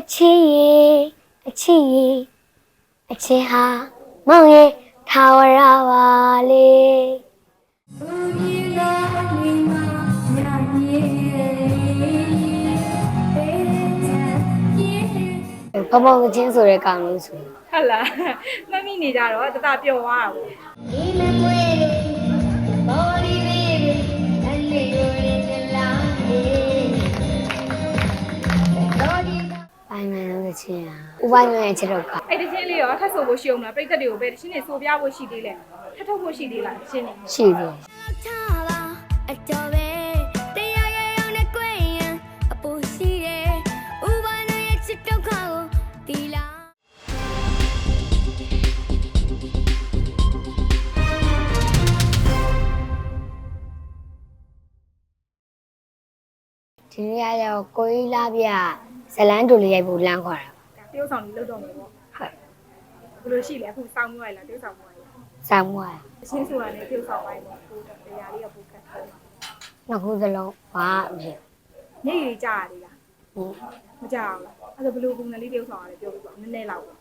အချင်းရေအချင်းရေအချင်းဟာမောင်ရဲ့ထာဝရပါလေဖမောင်ချင်းဆိုတဲ့ကောင်လေးဆိုဟုတ်လားမမိနေကြတော့တတပျော်သွားတာပေါ့ပို ချင်းอ่ะဥပိုင်းရဲ့ချက်တော့ကအဲ့ဒီချင်းလေးရောထပ်ဆိုဖို့ရှိအောင်မလားပြိသက်တွေကိုပဲတချင်းနေဆိုပြဖို့ရှိသေးလဲထပ်ထုတ်ဖို့ရှိသေးလားချင်းနေရှိတယ်ထားပါအတော်ပဲ ဒီနေ့ကရောကိုကြီးလာပြဇလန်းတူလေးရိုက်ဖို့လမ်းခေါ်တာတရုပ်ဆောင်လေးလုပ်တော့မယ်ပေါ့ဟုတ်ဘယ်လိုရှိလဲအခုစောင်းမျိုးရလားတရုပ်ဆောင်မျိုးရလားဆောင်းမွားအချင်းဆိုတာလည်းတရုပ်ဆောင်ပိုင်းပေါ့ကိုတရားလေးကပို့ခတ်တယ်နှစ်ခုစလုံးဘာအဖြစ်ညည်ကြီးကြားရတယ်လားဟုတ်မကြောက်ဘူးအဲ့ဒါဘယ်လိုပုံစံလေးတရုပ်ဆောင်ရလဲပြောပြပါနည်းနည်းလောက်ပေါ့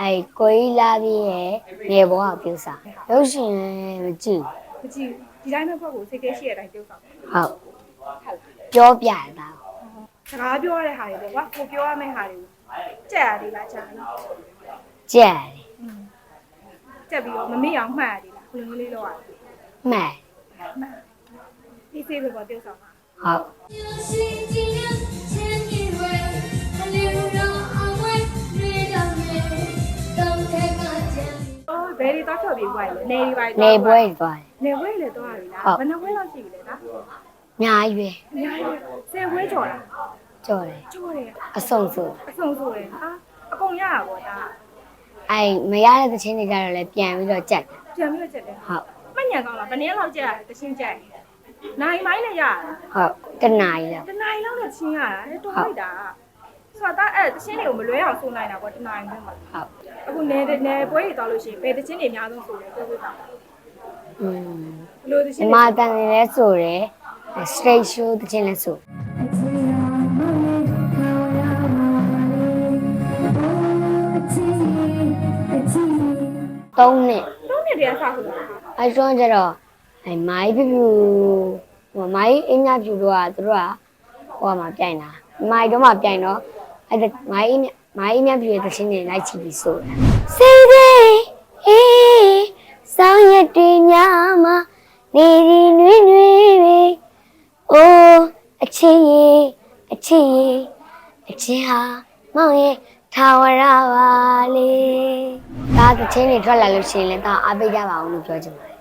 အဲကိုကြီးလာပြရဲ့ငယ်ဘောကပြုစားရုပ်ရှင်လည်းမကြည့်မကြည့်ဒီတိုင်းမဲ့ဘက်ကိုစိတ်ကဲရှိတဲ့အတိုင်းတရုပ်ဆောင်ဟုတ်ဟုတ်လား ပြောပြတာစကားပြောရတဲ့ဟာတွေပေါ့ကွာကိုပြောရမယ့်ဟာတွေကိုကြက်ရသေးလားကြာလားကြက်ရတယ်ကြက်ပြီးတော့မမေ့အောင်မှတ်ရသေးလားဘယ်လိုလေးလောက်ရလဲမှန်မှန်ဒီစေးပဲပေါ့ပြောဆောင်ပါဟုတ်ဘယ်ဒီတော့ချော်ပြီးွားလဲနေပြီးွားနေပွဲသွားနေပွဲလည်းသွားပြီလားဘယ်နှပွဲလောက်ရှိပြီလဲဒါ အများကြီးပဲအများကြီးဆယ်ပွဲကျော်လားကြော်တယ်ကျော်တယ်အဆုံးဆိုအစုံဆိုတယ်ဟာအကုန်ရတာပေါ့ဒါအဲမရတဲ့သချင်းတွေကြတော့လည်းပြန်ပြီးတော့ကြက်တယ်ပြန်ပြီးတော့ချက်တယ်ဟုတ်မှတ်ညံကောင်းလားဘယ်နည်းလောက်ချက်ရလဲတချင်းချက်နိုင်မိုင်းလည်းရတာဟုတ်တနားရီလားတနိုင်လောက်နဲ့ချင်းရတာလေတော်လိုက်တာဆိုတော့အဲ့တချင်းတွေကိုမလွဲအောင်ဆိုနိုင်တာပေါ့တနိုင်ပဲမှာဟုတ်အခုနေနေပွဲတွေသွားလို့ရှိရင်ဘယ်တချင်းတွေအများဆုံးဆိုလဲပြောပြပါอืมဘယ်လိုတချဒီင်းမှာတန်နေလဲဆိုတယ် straight show သချင်းလဲဆိုသုံးနှစ်တော့နေတရားစားဆိုလားအဲကျွန်းကျတော့အဲမိုင်းပြပြဟိုမိုင်းအင်းညပြူတော့ကသူတို့ကဟိုမှာပြိုင်တာမိုင်းတော့မှပြိုင်တော့အဲမိုင်းအင်းမိုင်းအင်းညပြူရဲ့သချင်းတွေလိုက်ချပြီးဆိုတာစိတ်သေးအေးဆောင်းရတွေညမှာနေရီ အချင်းရေအချင်းရေအချင်းဟာမောင်ရဲ့ထာဝရပါလေဒါသချင်းတွေထွက်လာလို့ရှိရင်လည်းဒါအားပေးကြပါအောင်လို့ပြောချင်ပါတယ်